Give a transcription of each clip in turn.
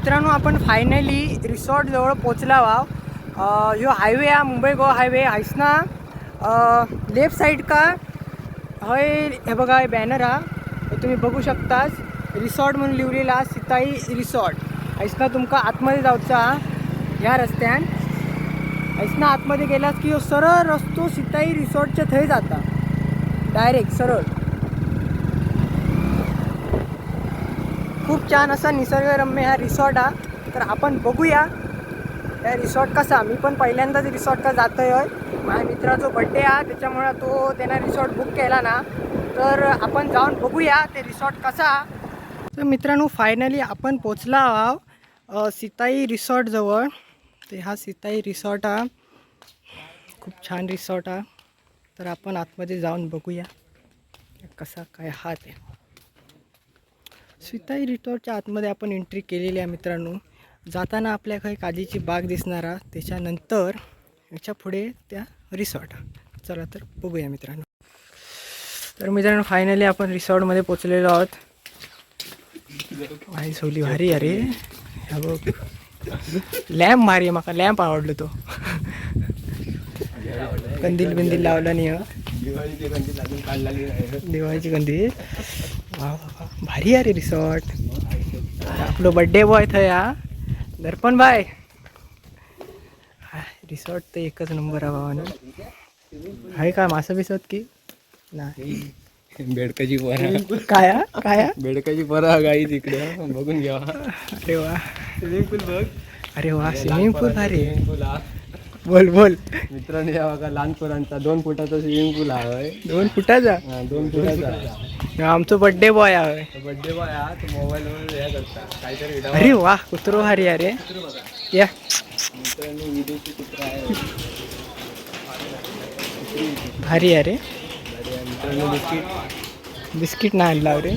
मित्रांनो आपण finally resort जवळ पोचला आहो ह्यो हायवे हा मुंबई गोवा हायवे आहेस लेफ्ट साईड का? हय हे बघा हे बॅनर हा. तुम्ही बघू शकताच रिसॉर्ट म्हणून लिवलेला सिताई रिसॉर्ट आहेस तुमका आतमध्ये जाऊचा हा, ह्या रस्त्यान. आहेस आतमध्ये गेलास की हो सरळ रस्तो सिताई रिसॉर्टच्या थंय जाता. डायरेक्ट सरळ. खूप छान असा निसर्गरम्य हा रिसॉर्ट हा. तर आपण बघूया या रिसॉर्ट कसा. मी पण पहिल्यांदाच रिसॉर्टला जातो आहे माझ्या मित्राचा बड्डे हा त्याच्यामुळं तो त्यानं रिसॉर्ट बुक केला ना. तर आपण जाऊन बघूया ते रिसॉर्ट कसा. तर मित्रांनो फायनली आपण पोचला आहो सिताई रिसॉर्टजवळ ते हा सिताई रिसॉर्ट हा. खूप छान रिसॉर्ट हा. तर आपण आतमध्ये जाऊन बघूया. कसा काय हा ते. स्विताई रिसॉर्टच्या आतमध्ये आपण एंट्री केलेली आहे मित्रांनो. जाताना आपल्या काही काजीची बाग दिसणारा त्याच्यानंतर याच्यापुढे त्या रिसॉर्ट. चला तर बघूया मित्रांनो. तर मित्रांनो फायनली आपण रिसॉर्टमध्ये पोचलेलो आहोत. आई सोली भारी अरे ह्या बघ. लॅम्प भारी आहे माका. लॅम्प आवडलो तो. कंदील बिंदील लावला नाही हं. दिवाळीची कंदील. वा वा वा भारी आहे रे रिसॉर्ट. आपलं बड्डे बॉय थंय हा दर्पण बाय रिसॉर्ट तर एकच नंबर आहे भावानं. आहे का मासं बिसत की? नाही. बेडकाची पोरा. काय हा? काय? बेडकाची पोरा गाई तिकडे बघून घ्या. अरे वा. स्विमिंग पूल बघ. अरे वा स्विमिंग पूल भारी बोल बोल. मित्रांनो या बघा लहान पोरांचा दोन फुटाचा स्विमिंग पूल आहे. दोन फुटाचा? हा, दोन फुटाचा आमचं बड्डे बॉय आहे. बर्थडे बॉय हा तो मोबाईल वर हे करता. काहीतरी video अरे वा कुत्रो भारी अरे या. मित्रांनो विदेशी कुत्रा आहे भारी अरे अरे मित्रांनो बिस्किट. बिस्किट नाही आणला रे.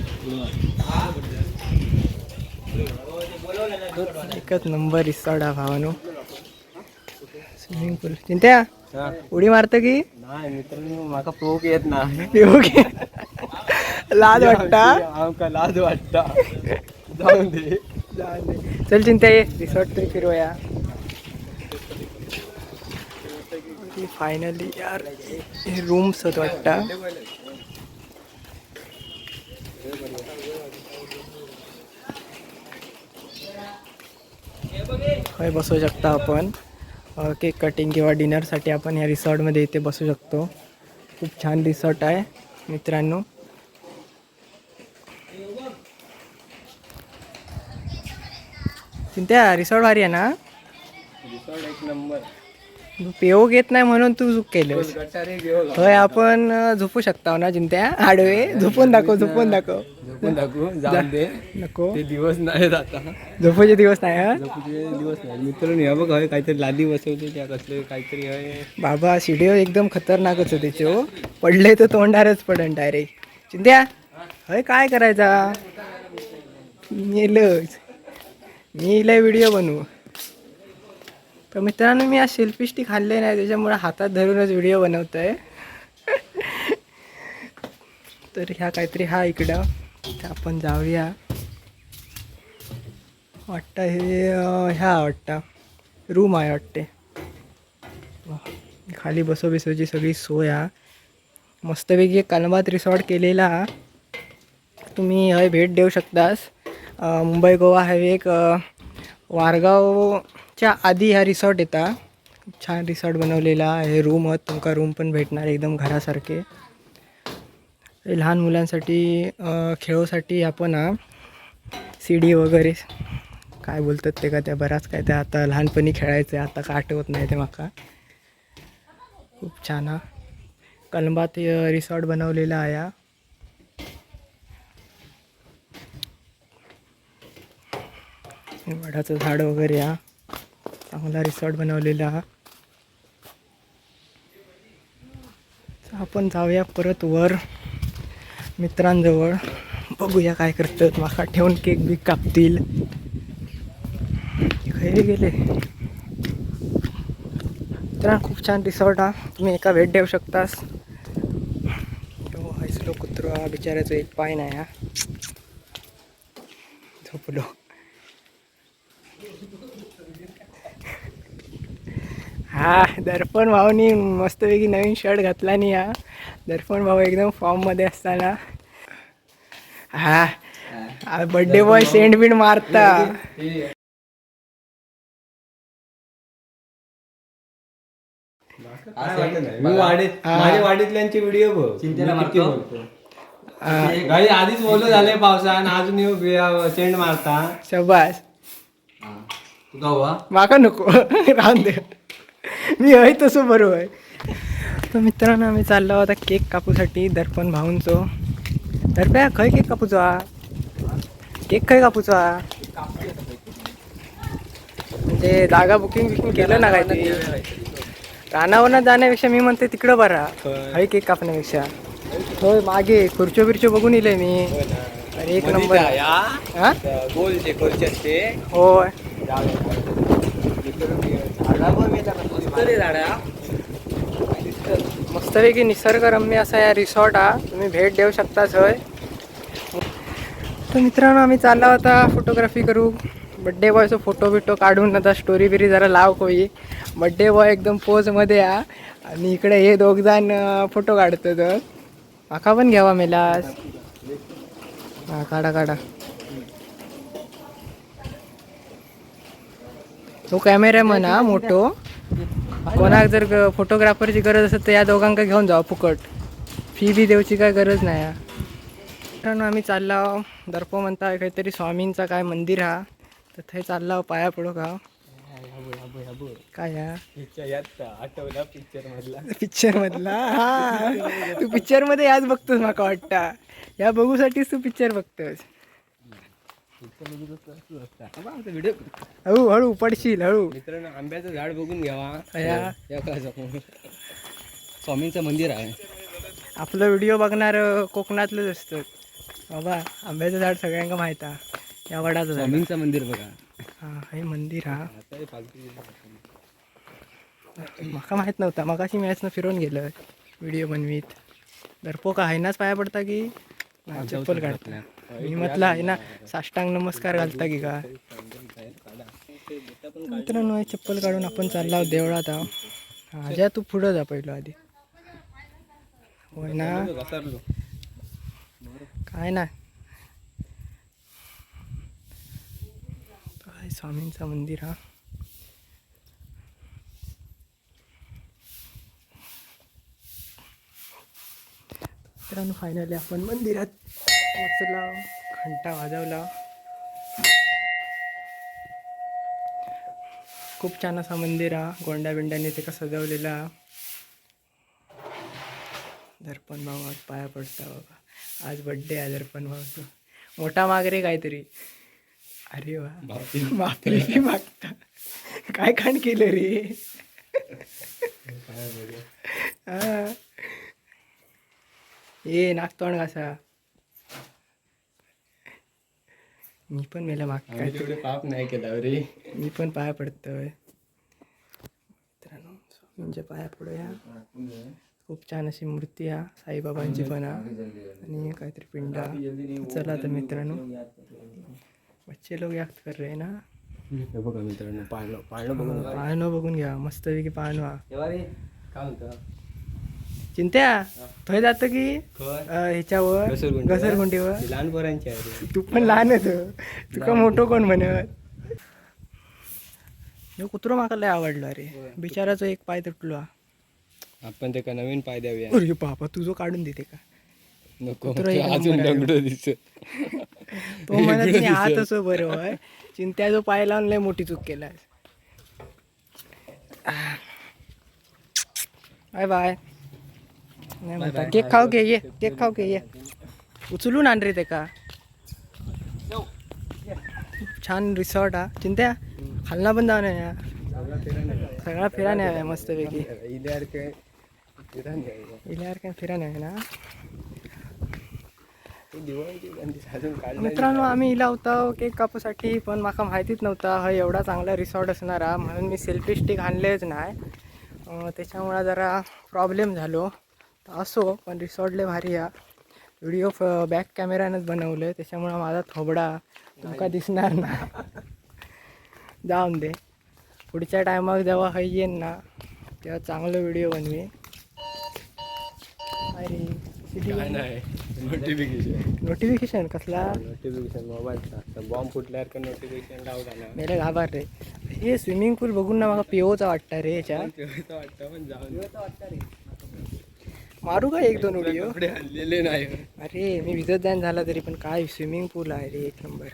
एकच नंबर रिसॉर्ट हा भावानो. पूल चिंत्या हा उडी मारतं की? नाही मित्रांनो माका पोक येत नाही. योग्य लाज वाटता? आमका लाज वाटता. जाऊन दे. चल चिंत्या ये. रिसॉर्ट तरी फिरूया. फायनली यार हे रूम्स होत वाटता. होय बसू शकता आपण. केक कटिंग किंवा डिनरसाठी आपण या रिसॉर्टमध्ये इथे बसू शकतो. खूप छान रिसॉर्ट आहे मित्रांनो. चिंत्या रिसॉर्ट भारी आहे ना? रिसॉर्ट एक नंबर. पेव घेत नाही म्हणून तू चूक केलंस. होय आपण झोपू शकता ना चिंत्या आडवे झोपून दाखव झोपून दाखव. झोपून टाकू जाऊन दे. नको. ते दिवस नाही आता. झोपूचे दिवस नाही हा? झोपूचे दिवस नाही. मित्रांनो या बघ हय काहीतरी लादी बसवते त्या कसले काहीतरी हय बाबा व्हिडिओ एकदम खतरनाकच होते चो पडले तर तोंडारच पडन डायरेक्ट चिंत्या होय काय करायचा? मेलच. मी लय व्हिडिओ बनवू. तर मित्रांनो मी आज सेल्फी स्टिक खाल्ले नाही त्याच्यामुळे हातात धरूनच व्हिडिओ बनवतो आहे तर ह्या काहीतरी हा इकडं. तर आपण जाऊया. वाटतं हे ह्या वाटतं. रूम आहे वाटते. खाली बसो बिसोची सगळी सोय हा. मस्तपैकी एक कलमात रिसॉर्ट केलेला हा. तुम्ही हय भेट देऊ शकतास. मुंबई गोवा हायवे एक वारगाव च्या आधी हा रिसॉर्ट येता. खूप छान रिसॉर्ट बनवलेला हे रूम आहेत. तुमका रूम पण भेटणार एकदम घरासारखे. लहान मुलांसाठी खेळोसाठी खेळूसाठी आपण हा सी डी वगैरे काय बोलतात ते का त्या बराच काय त्या आता लहानपणी खेळायचं. आता का आठवत नाही ते माका. खूप छान हा. कलंबात रिसॉर्ट बनवलेला आहे वडाचं झाड वगैरे हा. चांगला रिसॉर्ट बनवलेला हा. आपण जाऊया परत वर मित्रांजवळ. बघूया काय करतात. माका ठेवून केक बीक कापतील. खैरे गेले. मित्रांनो खूप छान रिसॉर्ट हा. तुम्ही एका भेट देऊ शकतास. हो हैसलो कुत्रो हा बिचाऱ्याचा एक पाय नाही हा. झोपलो. हा दर्पण भाऊनी मस्तपैकी नवीन शर्ट घातला नाही हा. दर्पण भाऊ एकदम फॉर्ममध्ये असताना. हा बर्थडे बॉय सेंट बिंड मारता. मी वाडीत माझ्या वाडीतल्यांचे व्हिडिओ बघ. गाडी आधीच बोललो झालंय पावसान अजून येऊ सेंड मारता. शबास. माका नको. राहून दे. मी आहे तसं बरोबर. आहे तर मित्रांनो आम्ही चाललो आता केक कापूसाठी दर्पण भाऊंचो. दर्प्या खंय केक कापूचो? हा केक खंय कापूचो? हा म्हणजे जागा बुकिंग बिकिंग केलं ना काय ते? रानावरनं जाण्यापेक्षा मी म्हणते तिकडं बरा. हय केक कापण्यापेक्षा. होय मागे खुर्चो बिर्चो बघून इले मी. अरे एक नंबर. हा? गोल जे होय. मस्तपैकी निसर्गरम्य असा या रिसॉर्ट हा. तुम्ही भेट देऊ शकताच होय तर मित्रांनो आम्ही चालला होता फोटोग्राफी करू. बड्डे बॉयचं फोटो बिटो काढून आता स्टोरी बिरी जरा लाव कोई. बड्डे बॉय एकदम पोजमध्ये या आणि इकडे हे दोघ जण फोटो काढतो तर. माका पण घ्यावा मेलास. हा काढा काढा. तो कॅमेरामन हा मोठो. कोणाक जर ग- फोटोग्राफरची गरज असेल तर या दोघांका घेऊन जावं फुकट. फी बी देऊची काय गरज नाही हा. मित्रांनो आम्ही चालला दर्पो म्हणता काहीतरी स्वामींचा काय मंदिर हा. तर थंय चालला पाया पडो का? काय हा? आठवला पिक्चर मधला? पिक्चर मधला हा. तू पिक्चरमध्ये याच बघतोस माका वाटतं. या बघूसाठीच तू पिक्चर बघतोस. हळू हळू पडशील हळू. मित्रांनो आंब्याचं झाड बघून घ्यावा. स्वामींचं मंदिर आहे. आपलं व्हिडिओ बघणार कोकणातलंच असतं. बाबा आंब्याचं झाड सगळ्यांका माहीत आहे. या वडाचं स्वामींचं मंदिर बघा. हा हे मंदिर हा. माका माहीत नव्हता. मगाशी मॅचनं फिरून गेलं व्हिडिओ बनवीत. दर्पो का हायनाच पाया पडता की? चप्पल काढता. मी म्हटलं आहे ना साष्टांग नमस्कार घालता की का मित्रांनो हे चप्पल काढून आपण चालला आहोत देवळात आहो हा तू पुढं जा पहिलं आधी. होय ना? काय ना? काय स्वामींचं मंदिर हा. मित्रांनो फायनली आपण मंदिरात पोचला घंटा वाजवला. खूप छान असा मंदिर हा गोंड्या बिंड्याने ते कसं सजवलेला. दर्पण भाऊ आज पाया पडता बाबा आज बड्डे आहे दर्पण भाऊचं. मोठा माग रे काहीतरी. अरे वा. बापरे. मागता. काय खाण केलं रे. ये नागतोंड कसा मी पण मेला माग तिकडे पाप नाही केला रे मी पण पाया पडतोय. मित्रांनो स्वामींच्या पाया पडूया. खूप छान अशी मूर्ती हा साईबाबांची पण हा आणि काहीतरी पिंडा चला तर मित्रांनो. बच्चे लोक याद कर रे ना. बघा मित्रांनो पाळणं पाळणं बघून पाहणं बघून घ्या. मस्तपैकी पाहणं हा काय म्हणता? चिंत्या थंय जातं की अं, ह्याच्यावर घसरगुंडीवर? घसरगुंडीवर. ती लहान पोरांची आहे तू. पण लहान होतो तुका मोठं कोण म्हणत ह्यो कुत्रो माका लय आवडला रे. बिचाराचा एक पाय तुटलो. हा. आपण त्याला नवीन पाय द्यावे अरे बाबा तुझं काढून देते का नको कुत्रं एक अजून नंबर आहे. दगड दिसत. तो म्हणत नाही हात असो बरं होय. चिंत्या जो पाय लावून लय मोठी चूक केलाय बाय बाय. नाही म्हणता केक खाऊ घे ये. केक खाऊ घे ये. उचलून आण रे ते का? छान रिसॉर्ट हा. चिंत्या खालना पण जाऊन या सगळा फिरा नाही मस्तपैकी. फिरान घ्यायचं. इल्यावर काय फिरा नाही ना? मित्रांनो आम्ही इला होतो केक कापूसाठी पण माका माहितीच नव्हता. हा एवढा चांगला रिसॉर्ट असणारा म्हणून मी सेल्फी स्टिक आणलेच नाही. त्याच्यामुळं जरा प्रॉब्लेम झालो. असो पण रिसॉर्ट लय भारी हा व्हिडिओ बॅक कॅमेऱ्यानंच बनवलं त्याच्यामुळं माझा थोबडा तुमका दिसणार ना. जाऊन दे. पुढच्या टायमाक जेव्हा हय येईन ना तेव्हा चांगलं व्हिडिओ बनवे अरे नोटिफिकेशन नोटिफिकेशन कसला? नोटिफिकेशन मोबाईलचा. बॉम्ब फुटल्यावर का नोटिफिकेशन लावला ना मेरे घाबर रे. हे स्विमिंग पूल बघून ना मला पिओचा वाटतं रे याच्या तेव्हा वाटतं पण जाऊन मारू का एक दोन व्हिडिओ? कपडे आणलेले नाही. अरे मी विजत जाईन झाला तरी पण काय स्विमिंग पूल आहे रे एक नंबर.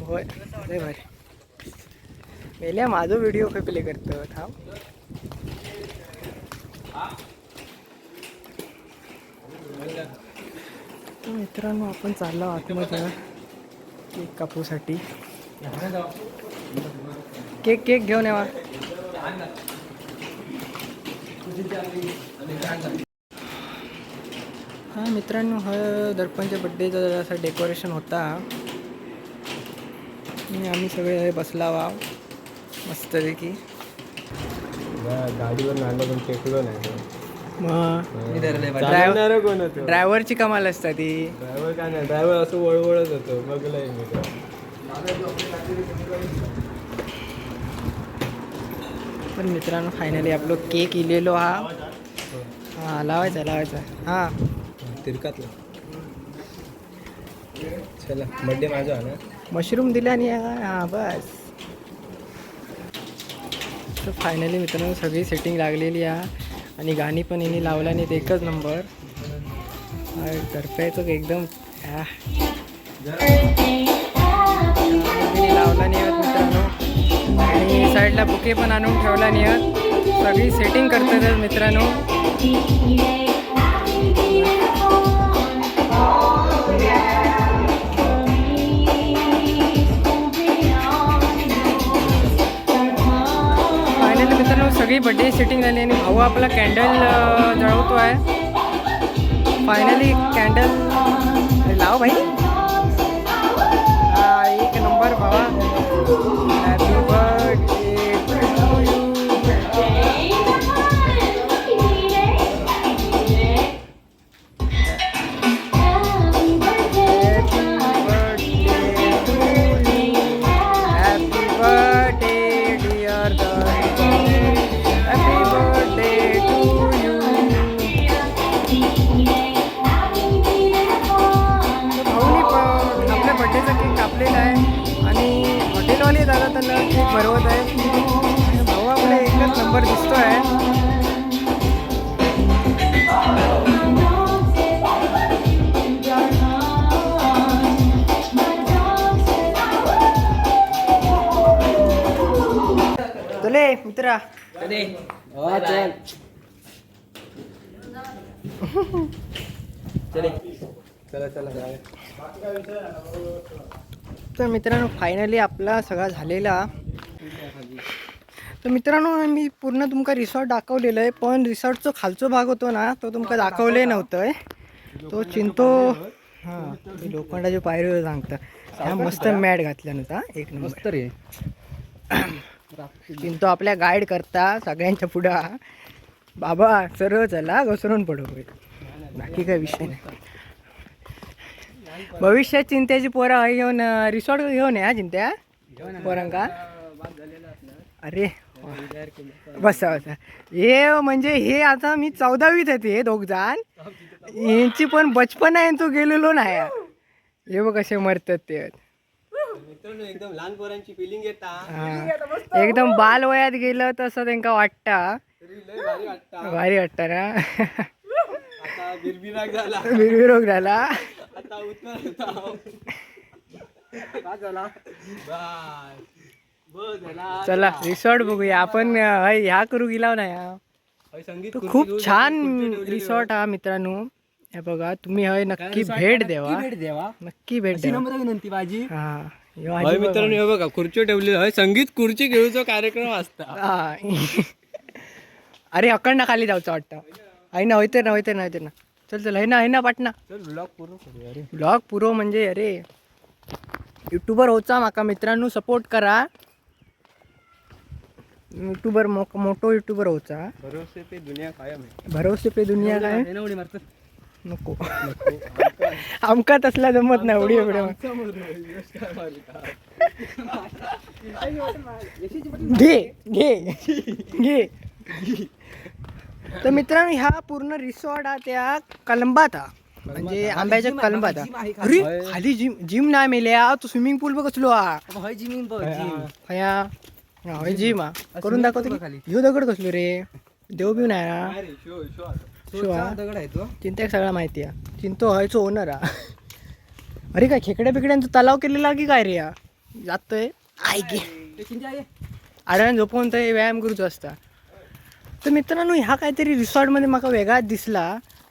होय लय भारी. मेल्या माझा व्हिडिओ काय प्ले करतो? थांब. तर मित्रांनो आपण चाललो आतमध्ये केक कापूसाठी. केक केक घेऊन यावा हा मित्रांनो हा दर्पणच्या बड्डेचा जरासा डेकोरेशन होता. आणि आम्ही सगळे बसला वा मस्तपैकी गाडीवर आणलं पण टेकलो नाही मग चालवणारं कोण होतं ड्रायव्हरची कमाल असता ती. ड्रायव्हर काय नाही ड्रायव्हर असं वळवळत होतो बघलंय मी तर. पण मित्रांनो फायनली आपलं केक इलेलो हा. हा लावायचा लावायचा. हा. तिरकातला. चला बड्डे माझा आहे ना मशरूम दिला आणि हा बस. तर फायनली मित्रांनो सगळी सेटिंग लागलेली आहे. आणि गाणी पण यांनी लावला नाही एकच नंबर करतायचं एकदम लावला नाही मित्रांनो. आणि साईडला बुके पण आणून ठेवला नियत सगळी सेटिंग करतात मित्रांनो. फायनली मित्रांनो सगळी बड्डे सेटिंग झाली आणि भाऊ आपला कॅन्डल जळवतो आहे फायनली कॅन्डल लाव भाई. एक नंबर भावा. नंबर दिसतो आहे चले. मित्रा चला चला जाऊया. तर मित्रांनो फायनली आपला सगळा झालेला. तर मित्रांनो मी पूर्ण तुमका रिसॉर्ट दाखवलेलं आहे पण रिसॉर्टचा खालचो भाग होतो ना तो तुमका दाखवले. नव्हतं तो चिंतो हां लोखंडाच्या पायरीवर सांगता ह्या मस्त मॅट घातल्या नव्हता एक नंबर. चिंतो आपल्या गाईड करता सगळ्यांच्या पुढं. बाबा सरळ चला घसरून पडू. बाकी काय विषय नाही. भविष्यात चिंत्याची पोरं घेऊन रिसॉर्ट घेऊन या चिंत्या. पोरांका. अरे. बसा बसा. हे म्हणजे हे आता मी चौदावीत येते हे दोघ जण यांची पण बचपन आहे तो गेलेलो नाही. हे बघ कसे मरतात ते. एकदम लहान पोरांची फिलिंग येता. एकदम बाल वयात गेलं तसं त्यांका वाटता. भारी वाटता. भारी वाटतं ना. आता बिरबिराक झाला. झाला. चला रिसॉर्ट बघूया. आपण हय, करू गेला ना संगीत तो खूप छान रिसॉर्ट हा मित्रांनो. हे बघा तुम्ही हय नक्की भेट द्यावा भेट देवा. नक्की भेट नम्र विनंती माझी. हा मित्रांनो हे बघा खुर्ची ठेवली हय संगीत खुर्ची घेऊचो कार्यक्रम असता. हा. अरे अकंड खाली जाऊचं वाटतं. आहे ना होते ना होते ना होते ना. चल चल है ना है ना पाटणा. ब्लॉग पूर्ण करूया रे. ब्लॉग पुरो म्हणजे अरे युट्यूबर होचा माका मित्रांनो सपोर्ट करा. युट्यूबर मोठो युट्यूबर होचा भरोसे पे दुनिया कायम आहे भरोसे पे दुनिया काय नको. नको. आमका तसला जमत नाही उडी उडी घे घे घे. तर मित्रांनो ह्या पूर्ण रिसॉर्ट हा त्या कलंबात हा. म्हणजे आंब्याच्या कलंबात हा. अरे खाली जिम जिम नाही मेल्या तू स्विमिंग पूल बघ कसलो हा. हय जिमीन बघ जिम हया हा, होय जिम हा करून दाखवतो? खाली. ह्यो दगड कसलो रे? देव बिव नाही ना शो हा? दगड आहे तो. चिंतेक सगळा माहिती आहे. चिंतो हयचो ओनर हा अरे काय खेकड्या बिकड्यांचा तलाव केलेला की काय रे हा जातोय. आय गे. आडव्यान झोपून ते व्यायाम करूचो असता. तर मित्रांनो ह्या काहीतरी रिसॉर्टमध्ये माका वेगळाच दिसला.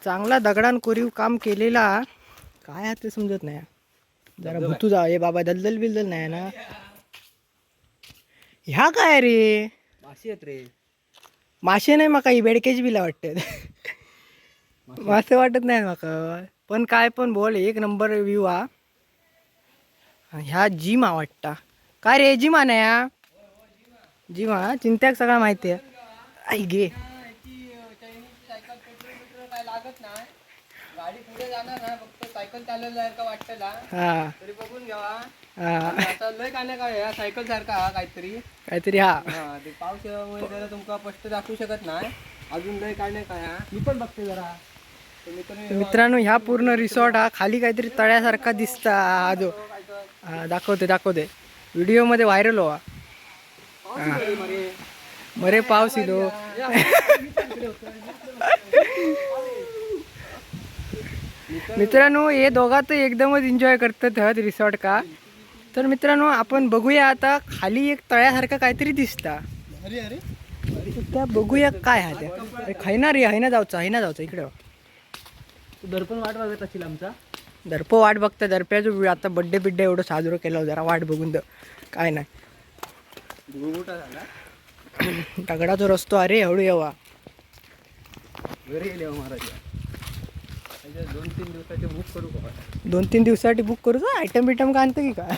चांगला दगडान कोरीव काम केलेला. काय आहे ते समजत नाही. जरा भुतू जा हे बाबा दलदल बिलदल नाही ना. ह्या काय रे? माशी आहेत रे. मासे नाही माका ही बेडकेच बिला वाटत मासे? वाटत नाही माका. पण काय पण बोल एक नंबर व्ह्यू हा. ह्या जिम हा वाटता. काय रे जिम हा? ना या जिम हा? चिंत्याक सगळं माहिती आहे. आई गे. गाडी पुढे जाणार ना फक्त सायकल चालवल्यासारखं वाटतं हा. हा. लय काय नाही काय सायकल सारखा हा काहीतरी. काहीतरी हा. हा ते पावसामुळे जरा तुमका स्पष्ट दाखवू शकत नाही. अजून लय काय नाही काय हा मी पण बघते जरा. तुम्ही तर तर मित्रांनो ह्या पूर्ण रिसॉर्ट हा खाली काहीतरी तळ्यासारखा दिसता. हा. जो हा दाखवते दाखवते. व्हिडिओमध्ये व्हायरल व्हा. हा. मरे. पाऊस इलो मित्रांनो हे दोघा तर एकदमच एन्जॉय करतात हत रिसॉर्ट का. तर मित्रांनो आपण बघूया आता खाली एक तळ्यासारखं काहीतरी दिसता. अरे अरे त्या बघूया काय हा त्या. अरे खैना रे हैना जाऊचा हैना जाऊचा इकडे वा. तू दर्पण वाट बघत असशील आमचा? दर्प वाट बघता दर्प्याचं आता बड्डे बिड्डे एवढं साजरं केलं जरा वाट बघून द. काय नाही. दगडाचा रस्तो अरे हळू येवा. घरी गेले महाराज. दोन तीन दिवसाचे बुक करू का? दोन तीन दिवसासाठी बुक करू आयटम बिटम का आणतं की काय?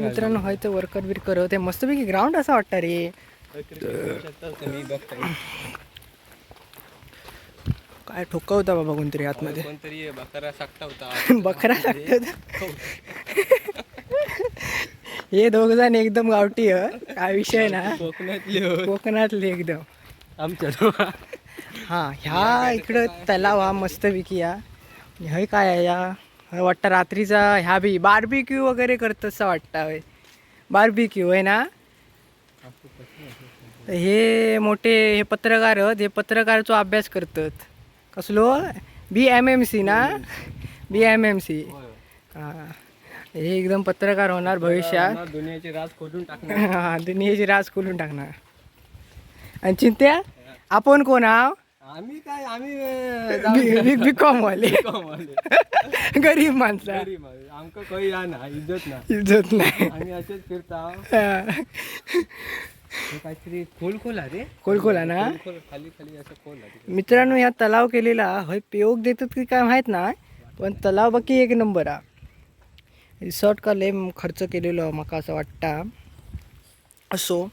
मित्रांनो होय तर वर्कर बिरकर ते मस्तपैकी ग्राउंड असं वाटतं रे. काय ठोकवता बाबा कोणतरी आतमध्ये? कोणतरी बकरा साकता होता. बकरा लागतो हे दोघ जण एकदम गावठी ह. काय विषय ना? कोकणातले कोकणातले एकदम. आमच्या हा ह्या इकडं तलाव हा मस्तपैकी या. हे काय आहे या? वाटतं रात्रीचा ह्या बी बार्बिक्यू वगैरे करत असं वाटतं होय. बार्बिक्यू आहे ना? तर हे मोठे हे पत्रकार हे पत्रकारचो अभ्यास करतात. कसलो? बी एम एम सी ना? बी एम एम सी हां. हे एकदम पत्रकार होणार भविष्यात. दुनियाचे राज खोदून टाकणार. हा दुनियेची राज खोलून टाकणार. आणि चिंत्या आपण कोण आहो? आम्ही काय आम्ही बिग कॉम वाले. गरीब माणसं. आमका काही या ना इज्जत ना. इज्जत नाही. आम्ही असेच फिरता. काहीतरी खोल खोल ना रे. खोल खाली खाली असं खोल मित्रांनो या तलाव केलेला होय पेयोग देतात की काय माहीत नाही पण तलाव बाकी एक नंबर हा रिसॉर्ट का लय खर्च केलेलो म्हाका असं वाटता. असो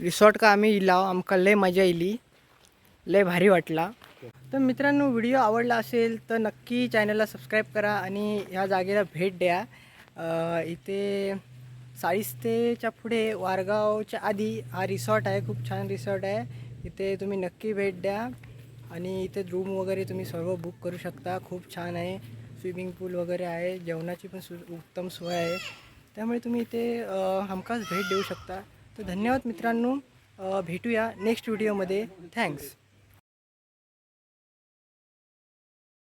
रिसॉर्ट का आम्ही इलाव आमका लय मजा येयली लय भारी वाटला. तर मित्रांनो व्हिडिओ आवडला असेल तर नक्की चॅनलला सबस्क्राईब करा आणि ह्या जागेला भेट द्या. इथे साळीस्तेच्या पुढे वारगावच्या आधी हा रिसॉर्ट आहे खूप छान रिसॉर्ट आहे. इथे तुम्ही नक्की भेट द्या आणि इथे रूम वगैरे तुम्ही सर्व बुक करू शकता. खूप छान आहे. स्विमिंग पूल वगैरे आहे. जेवणाची पण सु उत्तम सोय आहे. त्यामुळे तुम्ही इथे हमखास भेट देऊ शकता. तर धन्यवाद मित्रांनो. भेटूया नेक्स्ट व्हिडिओमध्ये थँक्स